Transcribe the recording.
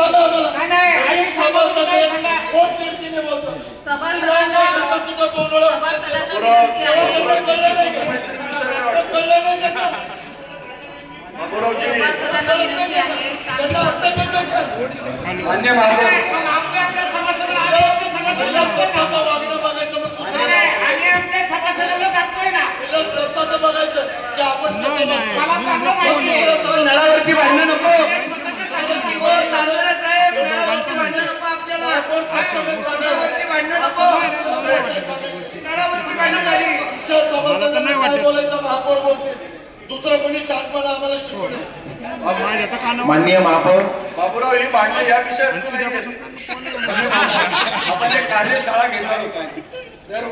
नाही, नाही, आई सभासद काय आहेत, सांगा? पोट तिडकीने बोलतात. सभासदांना त्यांचं सुद्धा दोन ओळख. सभासदांना बरोबर. विनंती आहे एवढं कळलं नाही त्यांना? त्यांना. स्वतःचं वागणं बघायचं मग दुसरं स्वतःचं बघायचं की आपण कसं वागतो. मला चांगलं माहिती काय बोलायचं? महापौर बोलतील. दुसरं कोणी शहाणपणा आम्हाला शिकू नये. माननीय महापौर. बाबूराव ही भांडणं या विषयात नाही आपण एक कार्यशाळा घेणार होतो. तर